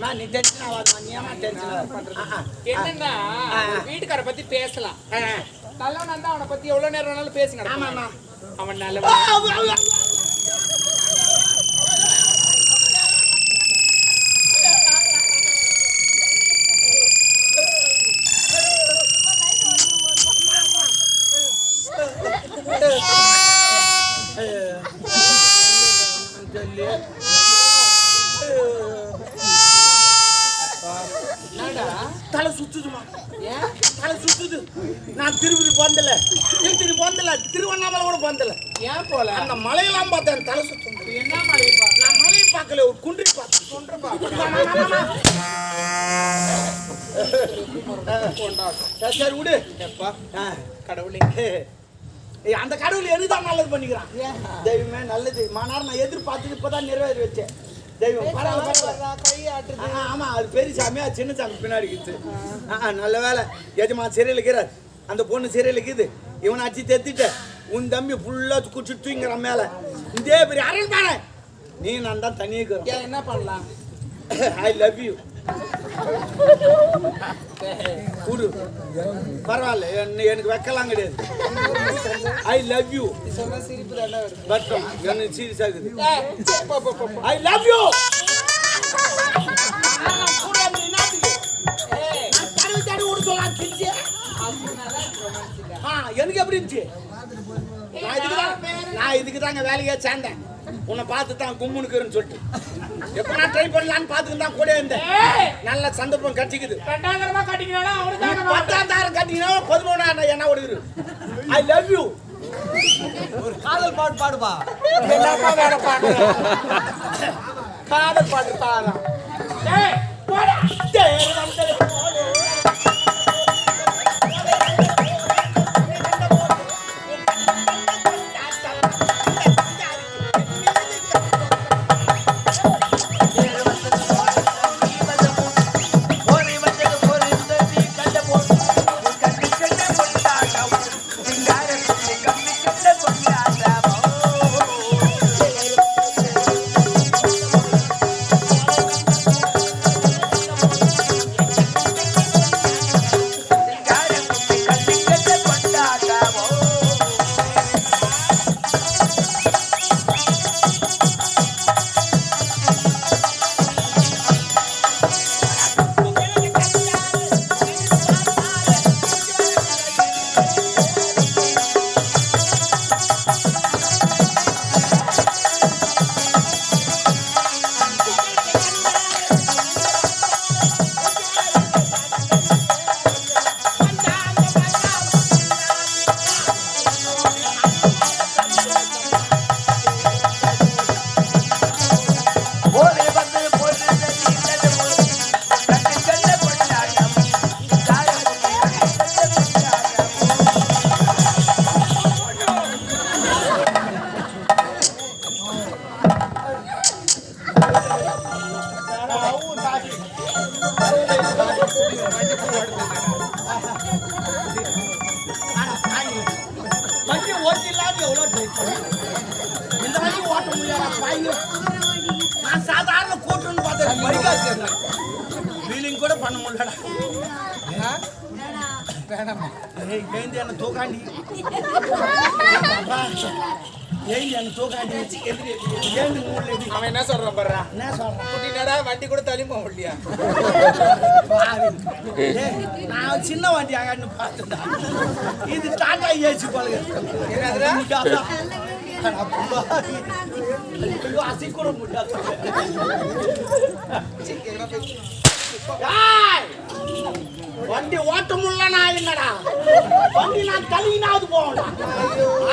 நான் டென்ஷன் ஆகாதமா நீ ஏமா டென்ஷன் என்னன்னா. வீட்டுக்கார பத்தி பேசலாம். நல்லவனா இருந்தா அவனை பத்தி எவ்வளவு நேரம் வேணாலும் பேசுங்க. ஆமா. அவன் நல்லவன் என்னடா தலை சுத்துதுமா தலை சுத்துது. நான் திருப்பதி போந்தல திருப்பதி போந்தல திருவண்ணாமலை கூட போந்தல ஏன் போல? அந்த மலையெல்லாம் பார்த்தேன் தலை சுத்தும் என்ன பார்க்க நான் மலையை பார்க்கல ஒரு குன்றி பார்த்தேன் பார்க்க கொண்டாட்டம். சரி, விடு. எப்பா? ஆ. கடவுளே ஏய், அந்த கடவுள் எனக்கு தான் நல்லது பண்ணிக்கிறான். தெய்வமே நல்லது. மனார் நான் எதிர்பார்த்துட்டு இப்பதான் நிறைவேறி வச்சேன் தெய்வம் பரவாயில்ல ஆமா அது பெரிய சாமி அது சின்ன சாமி பின்னாடி இருக்குது. நல்ல வேலை. எஜமா சிறையில் இருக்கிறார். அந்த பொண்ணு சிறையில் இருக்குது. இவனை அடிச்சு தெத்திட்ட உன் தம்பி ஃபுல்லா குடிச்சு தூங்கிறான் மேல. இதே பெரிய அரண்பானை நீ நான் தான் தனியே என்ன பண்ணலாம்? ஐ லவ் யூ குடு. பரவாயில்ல எனக்கு வெக்கலாம் கிடையாது. ஐ லவ் யூ பட்டம் எனக்கு சீரியஸ். ஐ லவ் யூ எனக்கு எப்படி இருந்துச்சு? நான் இதுக்கு தாங்க வேலையே சேர்ந்தேன். உன்னை பார்த்து தான் கும்முனுக்குறேன்னு சொல்லிட்டு. எப்போ நான் ட்ரை பண்ணலான்னு பார்த்துட்டு தான் கூட இருந்தேன். ஏய், நல்ல சந்தர்ப்பம் மாட்டேன். பத்தாந்தாயிரம் கட்டிங்கன்னா பதிமூணாயிரம் என்ன ஓடுது? ஐ லவ் யூ காதல் பாட்டு பாடுப்பா. என்னப்பா வேலை பார்க்கற? காதல் பாட்டு தாராம். ஓட்டிடலான்னு எவ்வளோ ட்ரை பண்ணேன் இந்த வண்டி ஓட்ட முடியாதா? பாய்ங்க நான் சாதாரண கூட்டுன்னு பார்த்தேன். மடிக்காது ஃபீலிங் கூட பண்ண முடியலடா. வேணாமா. ஏய் ஏந்தி என்ன தூக்காண்டி. அப்பா, ஏந்தி என்ன தூக்காண்டி எதிரி ஏந்தி மூணு அவன் என்ன சொல்றான் பாருடா. என்ன சொல்றேன்? குட்டினாடா, வண்டி கூட தள்ளிப்போம் இல்லையா. ஏய், நான் சின்ன வண்டி அங்கன்னு பார்த்துட்டா இது டாடா ஏசி. ஐயோ, அசைக்கூட முடியாது. ஏய், வண்டி ஓட்ட முடியல நான் என்னடா வண்டி நான் தள்ளினாவது போகலாம்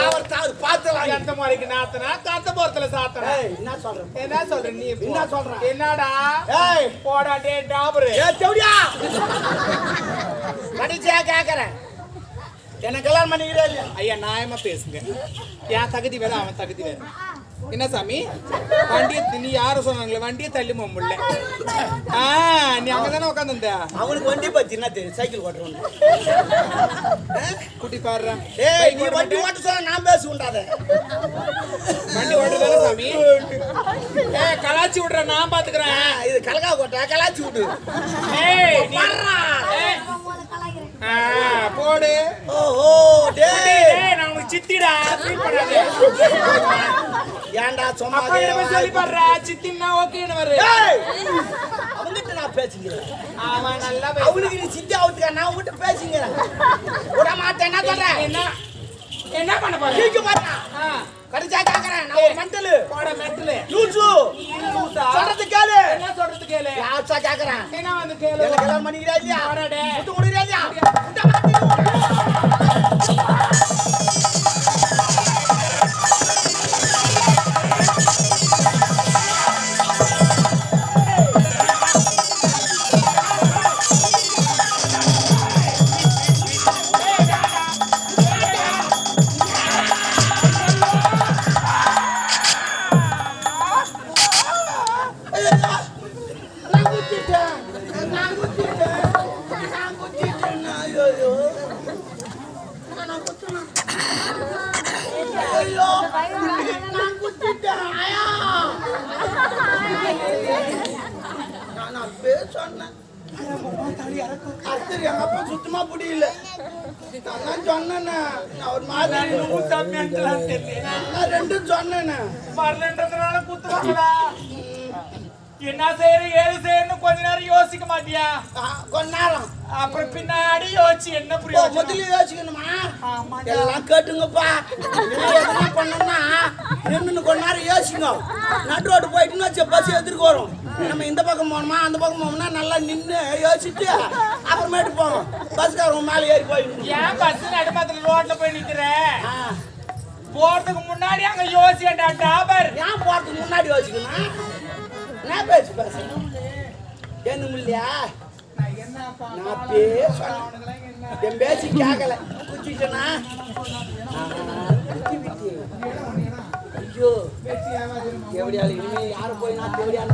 அவர் தாது பார்த்துலாம். எந்த மாதிரிக்கு நாத்தனா? கத்த போறதுல சாத்தனா? என்ன சொல்றேன் என்ன சொல்ற நீ? என்ன சொல்ற? என்னடா? ஏய். போடா டே டாபரு. ஏ செவடியா? கேக்குறேன் என்ன கல்யாணம் பண்ணிக்கிறே இல்லையா? ஐயா நியாயமா பேசுங்க. என் தகுதி வேற அவன் தகுதி வேற என்ன சாமி? வண்டியை நீ யாரும் சொன்னாங்களே? வண்டியை தள்ளி போக முடியல ஆ நீ அங்கதானே உட்காந்துருந்த அவனுக்கு வண்டி பத்தி என்ன தெரியும் சைக்கிள் ஓட்டுறவன் குட்டி பாடுறா. ஏய் நீ வண்டி ஓட்ட சொன்னா நான் பேச உண்டாத. வண்டி ஓட்டுதானே சாமி? ஏ கலாச்சி விடுற நான் பாத்துக்கிறேன். இது கலகா கோட்டை கலாச்சி விடு. ஏய் நீ போடு. ஓஹோ டேய். சித்திடா. ஏன்டா என்ன சொல்லி பாடுறா சித்தின்னா ஓகேன்னு வரு ஏய்! அவங்கிட்ட நான் பேசிக்கிறேன். அவன் நல்லா. அவனுக்கு நீ சித்தி அவுத்துக்க நான் உன்கிட்ட பேசிக்கிறேன். விட மாட்டேன். என்ன சொல்றேன் என்ன என்ன பண்ண போற? தூக்கி பாருங்க ஆ, கடிச்சா கேக்குறேன் நான் ஒரு மெண்டலு. போட லூசு? சொல்றது கேளு. என்ன சொல்றது கேளு? யாச்சா கேக்குறேன்? என்ன வந்து கேளு? எனக்கு கல்யாணம் பண்ணிக்கிறா இல்லையா? முட்டை அடுத்தது எங்க அப்பா சுத்தமா புரியல நான் தான் சொன்னேனே. நான் ஒரு மாதிரி நான் ரெண்டும் சொன்னேன்னு வரலன்றதுனால குத்துவாங்களா என்ன செய்யற ஏது செய்யணும் கொஞ்ச நேரம் யோசிக்க மாட்டியா ஆ, கொஞ்ச நேரம் அப்புறம் பின்னாடி யோசிச்சு என்ன புரியும் முதல்ல யோசிக்கணுமா. எல்லாம் கேட்டுங்கப்பா. எதுனா பண்ணோம்னா நின்று கொஞ்ச நேரம் யோசிங்க நடு ரோடு போயிட்டுன்னு வச்சு பஸ் எதிர்க்கு வரும். நம்ம இந்த பக்கம் போகணுமா அந்த பக்கம் போகணும்னா நல்லா நின்று யோசிச்சுட்டு அப்புறமேட்டு போவோம் பஸ்காரங்க மேலே ஏறி போயிடணும். ஏன் பஸ் நடுமாத்திர ரோட்ல போய் நிக்கிற? ஆ, போறதுக்கு முன்னாடி அங்க யோசியண்டா டாபர் ஏன் போறதுக்கு முன்னாடி யோசிக்கணும்? நான் பேசி பேசணும் என்ன இல்லையா நான் பேசுறேன் என் பேச்சு கேட்கல குச்சிட்டேனா ஐயோ. தேவடியால இனிமே யாரும் போய் நான் தேவடியால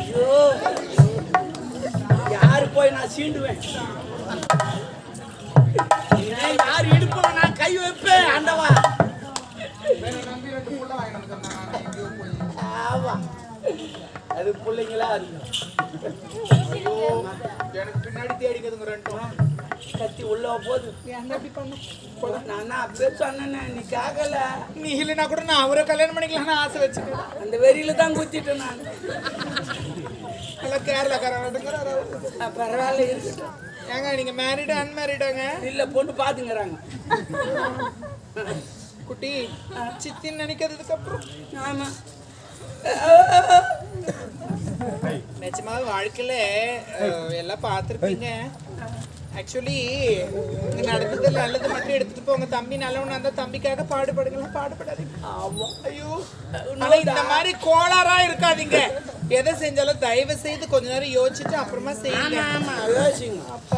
ஐயோ. யாரு போய் நான் சீண்டுவேன்? யார் இடுப்புல நான் கை வைப்பேன் ஆண்டவா? ஆமா. அது பிள்ளைங்களா இருக்கும் எனக்கு பின்னாடி தேடிக்கிறதுங்க ரெண்டும் கத்தி உள்ள போகுது. என்ன இப்படி பண்ண? நான் அப்பவே சொன்னேனே நீ கேட்கல நீ இல்லைன்னா கூட நான் அவரை கல்யாணம் பண்ணிக்கலாம்னு ஆசை வச்சுக்கிறேன் அந்த வெறியில தான் குத்திட்டேன் நான். நல்லா கேரளாக்காரங்கிறாரு பரவாயில்ல இருக்கட்டும் ஏங்க நீங்க மேரிடு அன்மேரிடாங்க இல்ல பொண்ணு பாத்துங்கிறாங்க. குட்டி சித்தின்னு நினைக்கிறதுக்கு அப்புறம். ஆமா. நிஜமாவே வாழ்க்கையில எல்லாம் பார்த்துருப்பீங்க. ஆக்சுவலி இங்க நடந்தது நல்லது மட்டும் எடுத்துட்டு போங்க. தம்பி நல்லவனா இருந்தா தம்பிக்காக பாடுபடுங்களா பாடுபடாதீங்க. ஆமா. ஐயோ. ஆனா இந்த மாதிரி கோளாறா இருக்காதீங்க. எதை செஞ்சாலும் தயவு செய்து கொஞ்ச நேரம் யோசிச்சுட்டு அப்புறமா செய்யுங்க. ஆமா. யோசிங்க. அப்பா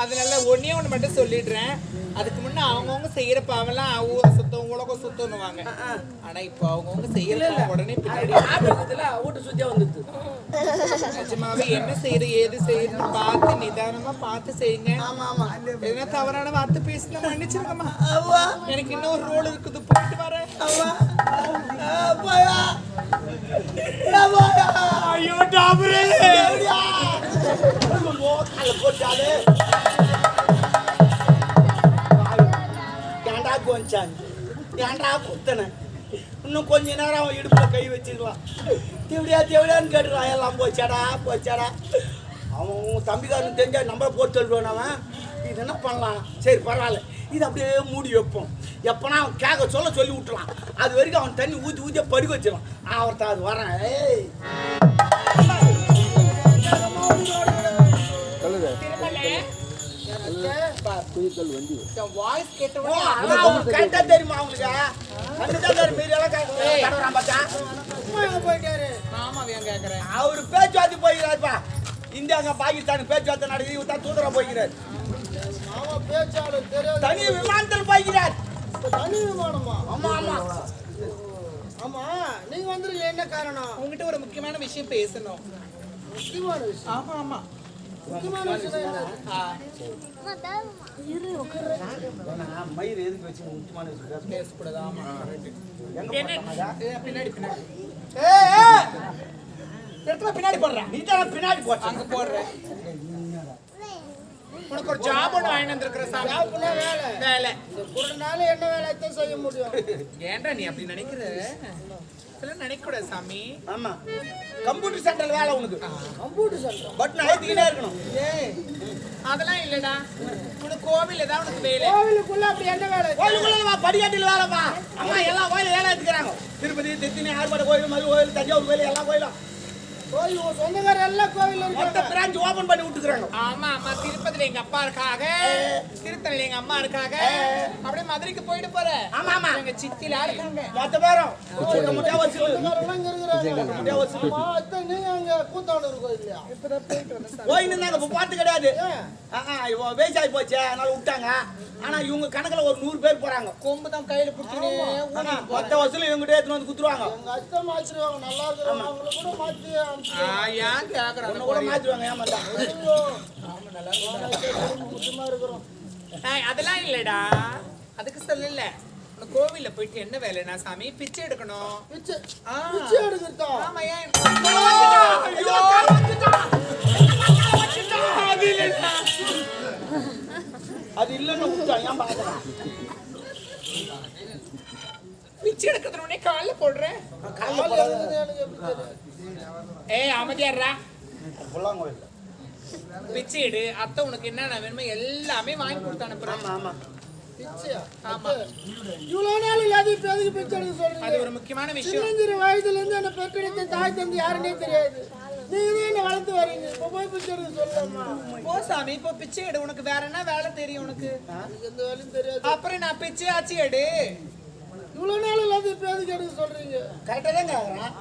அதனால ஒன்னே ஒன்று மட்டும் சொல்லிடுறேன். அதுக்கு முன்ன அவங்கவுங்க செய்யற பாவெல்லாம் ஊரை சுத்தம் உலகம் சுத்தம்னுவாங்க ஆனா இப்போ அவங்கவுங்க பாவம் உடனே பின்னாடி வீட்டு சுத்தியா வந்துட்டு நிஜமாவே என்ன செய்யற ஏது செய்யறது பார்த்து நிதானமா பார்த்து செய்யுங்க. எதனா தவறான வார்த்தை பேசினா மன்னிச்சிருக்கமா எனக்கு இன்னும் ஒரு ரோல் இருக்குது போயிட்டு வரேன். ஐயோ டாபரே போட்டாலே ஏன்டா ஏன்டா இன்னும் கொஞ்ச நேரம் அவன் இடுப்புல கை வச்சுக்கலாம் தேவடியா தேவடியான்னு கேட்டுறான் எல்லாம் போச்சாடா போச்சாடா அவன் உன் தம்பிக்காரன் தெரிஞ்சா நம்மளை போட்டு சொல்லுவான் அவன் இது என்ன பண்ணலாம் சரி பரவாயில்ல இது அப்படியே மூடி வைப்போம். எப்பனா அவன் கேட்க சொல்ல சொல்லி விட்டுலாம் அது வரைக்கும் அவன் தண்ணி ஊற்றி ஊற்றி படுக்க வச்சிடலாம் அவர்த்த அது வரேன் ஏய். கரெக்டா தெரியுமா அவங்களுக்கு அவரு பேச்சுவார்த்தை போய்கிறாருப்பா இந்தியாங்க பாகிஸ்தான் பேச்சுவார்த்தை நடக்குது. இவர் தான் தூதரா போய்கிறார் தனி விமானத்தில் போய்கிறார் தனி விமானமா? ஆமா ஆமா. ஆமா. நீங்க வந்திருக்க என்ன காரணம்? உங்ககிட்ட ஒரு முக்கியமான விஷயம் பேசணும். முக்கியமான விஷயம்? ஆமா ஆமா. முக்கியமான விஷயம் மயிர் எதுக்கு வச்சு முக்கியமான விஷயம். பேசக்கூடாது. ஆமா. பின்னாடி பின்னாடி. இடத்துல பின்னாடி போடுறேன் நீ தான் பின்னாடி போட்ட அங்க போடுறேன் உனக்கு ஒரு ஜாப் ஒன்று வாங்கி வந்திருக்கிற சாமி. வேலை. வேலை. இந்த குருநாள் என்ன வேலையத்தான் செய்ய முடியும். ஏன்டா நீ அப்படி நினைக்கிற? இதெல்லாம் நினைக்க கூடாது சாமி. ஆமா. கம்ப்யூட்டர் சென்டர்ல வேலை உனக்கு. Computer centre. பட்டன் அழுத்திக்கிட்டே இருக்கணும். ஏய். அதெல்லாம் இல்லடா. உனக்கு கோவில் ஏதாவது உனக்கு வேலை. கோவிலுக்குள்ள அப்படி என்ன வேலை? கோயிலுக்குள்ள படிக்காட்டில் வேலைப்பா. அம்மா எல்லா கோயிலும் வேலை எடுத்துக்கிறாங்க. திருப்பதி திருத்தணி ஆர்பாடு கோயில் மது கோயில் தஞ்சாவூர் கோயில் எல்லா கோயிலும் கோயில் உங்க சொந்தக்கார எல்லாம் கோவில் மொத்த இருக்காங்க பிரான்ச் ஓபன் பண்ணி விட்டுக்கிறாங்க. ஆமா ஆமா திருப்பதில எங்க அப்பா இருக்காக திருத்தணில எங்க அம்மா இருக்காக அப்படியே மதுரைக்கு போயிட்டு போற. ஆமா, ஆமா. எங்க சித்தில இருக்காங்க மொத்த பேரும். முட்டை முட்டையா வசூல் சொந்தக்காரெல்லாம் இங்க இருக்கிறாங்க. முட்டையா வசூல் ஆமா அத்தை நீங்க அங்க கூத்தாண்டூர் கோயில்லையா. கோயில் இருந்தாங்க இப்போ பார்த்து கிடையாது. இவன் வயசாகி போச்சு அதனால விட்டாங்க. ஆனா இவங்க கணக்குல ஒரு நூறு பேர் போறாங்க. கொம்பு தான் கையில பிடிச்சினே ஆமா, மொத்த வசூல் இவங்ககிட்ட எடுத்துன்னு வந்து குத்துருவாங்க. எங்க அத்தை மாத்திருவாங்க நல்லா இருக்கிறவங்க அவங்கள கூட மாத்தி ஏன் கேக்குற உன்னை கூட. முக்கியமா இருக்கிறோம் ஏய், அதெல்லாம் இல்லடா. அதுக்கு சொல்லல கோவில்ல போயிட்டு என்ன வேலைனா சாமி பிச்சை எடுக்கணும். பிச்சை. பிச்சை எடுக்கிறதா? ஆமா ஏன் ஐயோ, அது இல்லடா. அது இல்லைன்னு விட்டான் ஏன் பார்க்கலாம் பிச்சை எடுக்கிறது உடனே காலைல போடுறேன் ஏய் அமைதியாடுறா புல்லாங்கோயில் பிச்சை எடு. அத்தை உனக்கு என்னென்ன வேணுமோ எல்லாமே வாங்கி கொடுத்து அனுப்புறேன். ஆமா அது ஒரு முக்கியமான விஷயம். சின்னஞ்சிறு வயதுல இருந்து என்ன பெற்றெடுத்த தாய் தந்தை யாருன்னே தெரியாது. வளர்த்து வரீங்க. இப்ப போய் பிச்சை சொல்லலாமா? போ சாமி இப்போ பிச்சை எடு. உனக்கு வேற என்ன வேலை தெரியும் உனக்கு? எந்த வேலையும் தெரியாது. அப்புறம் நான் பிச்சை ஆச்சு எடு. இவ்வளவு நாள் இப்ப எதுக்கு எடுக்க சொல்றீங்க? கரெக்டாக தான் கேட்குறான்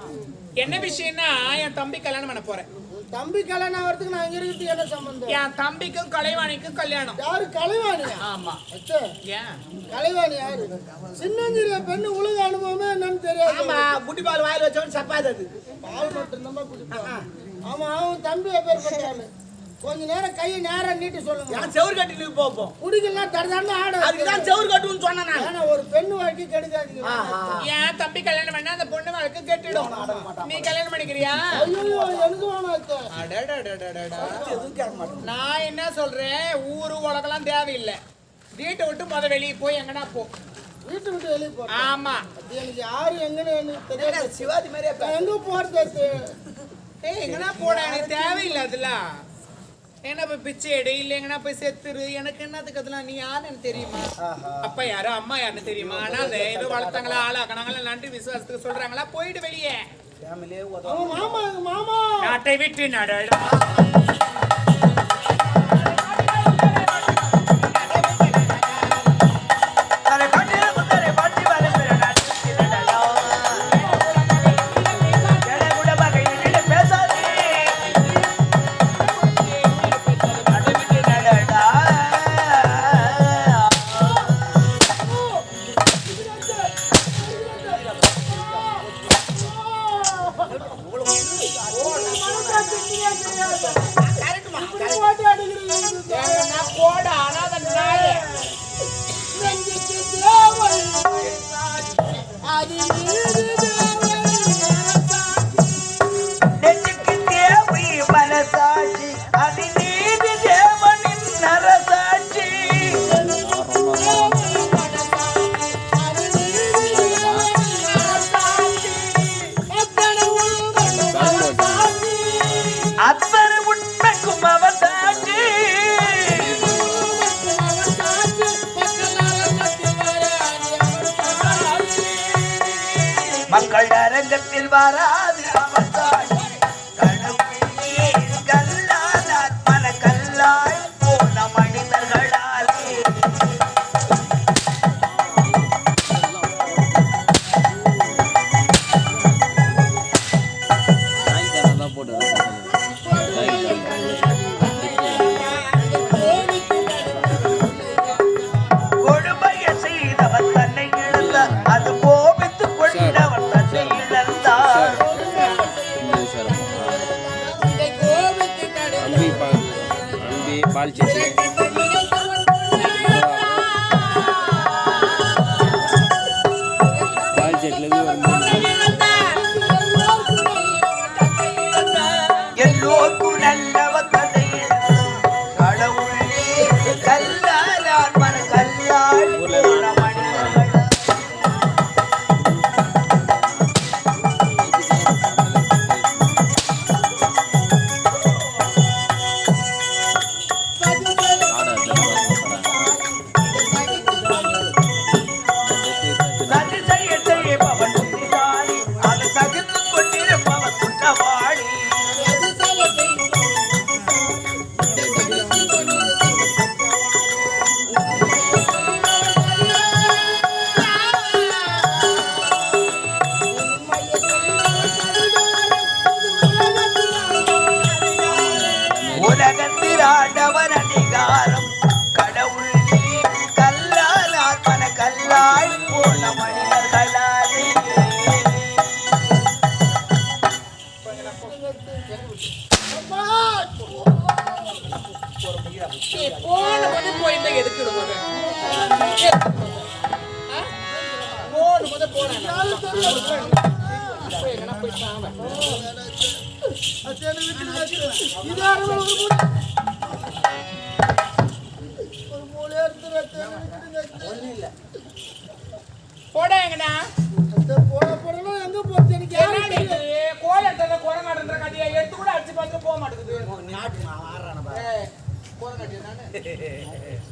என்ன விஷயம்னா என் தம்பி கல்யாணம் பண்ண போறேன். தம்பி கல்யாணம் ஆகிறதுக்கு நான் இங்க இருக்கிறது என்ன சம்பந்தம்? என் தம்பிக்கும் கலைவாணிக்கும் கல்யாணம். யாரு கலைவாணியா? ஆமா. ஏன்? கலைவாணி யாரு? சின்னஞ்சிறிய பெண்ணு உலக அனுபவமே என்னன்னு தெரியாது. ஆமா புட்டி பால் வாயில் வச்சவன் சப்பாது அது பால் மட்டும் தான் குடிப்பான். ஆமா அவன் தம்பி பேர் பண்றானு. கொஞ்ச நேரம் கையை நேரம் நீட்டி சொல்லுங்க ஏன் செவுரு கட்டிட்டு போப்போம் குடிக்கலாம் தடுதான்னு ஆட அதுக்கு தான் செவுரு கட்டுன்னு சொன்னேன் நான் ஏன்னா ஒரு பெண்ணு வாழ்க்கை கெடுக்காதீங்க. என் தம்பி கல்யாணம் பண்ணா அந்த பொண்ணு வாழ்க்கை கெட்டுடும் நீ கல்யாணம் பண்ணிக்கிறியா ஐயோ எனக்கு வேணாம் அத்தை. அடடடடடடா. எதுவும் கேட்க மாட்டேன் நான் என்ன சொல்றேன் ஊரு உலகெல்லாம் தேவையில்லை வீட்டை விட்டு முத வெளியே போய் எங்கனா போ வீட்டை விட்டு வெளியே போறேன் ஆமா எனக்கு யாரு எங்கன்னு எனக்கு தெரியாது சிவாஜி மாதிரியே நான் எங்க போறது? ஏய் எங்கனா போட எனக்கு தேவையில்லை அதெல்லாம் என்ன போய் பிச்சை எடு இல்ல எங்கனா போய் செத்துரு. எனக்கு என்னத்துக்கு அதெல்லாம்? நீ யாருன்னு தெரியுமா? அப்பா யாரு? அம்மா யாருன்னு தெரியுமா? ஆனா அதை ஏதோ வளர்த்தாங்களா ஆளாக்குனாங்களா நன்றி விசுவாசத்துக்கு சொல்றாங்களா? போயிடு வெளியே. மாமா மாமா. நாட்டை விட்டு நடடா para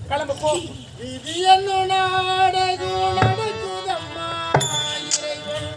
கிளம்பு போ. இது என்ன நாடகம் நடக்குதம்மா இறைவன்.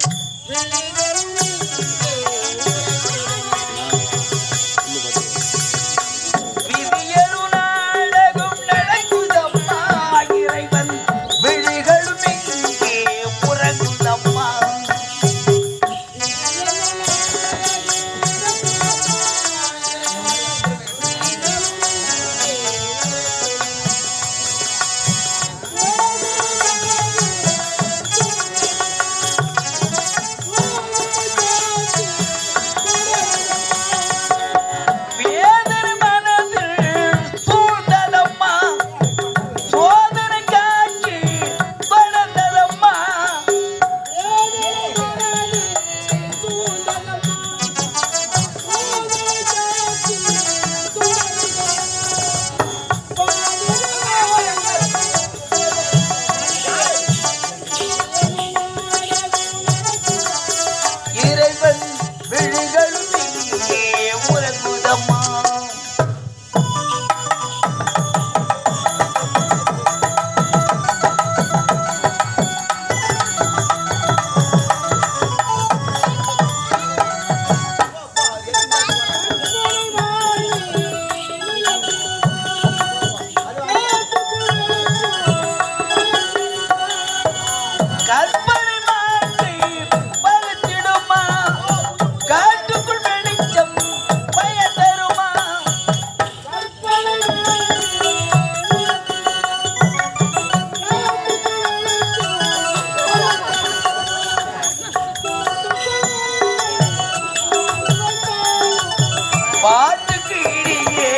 பாட்டுக்கு இடையே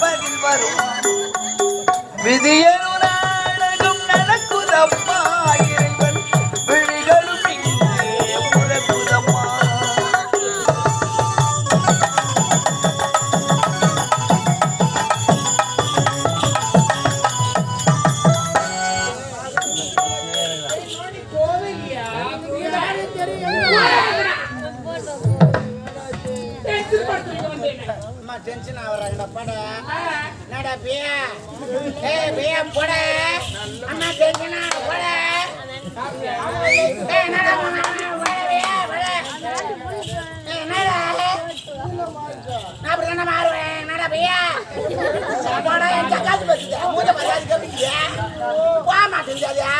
பதில் வரும். விதியே செஞ்சாலியா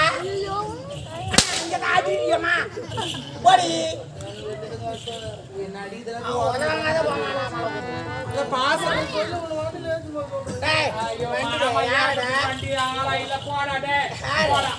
இங்க நாட்டியம்மா போடி போடா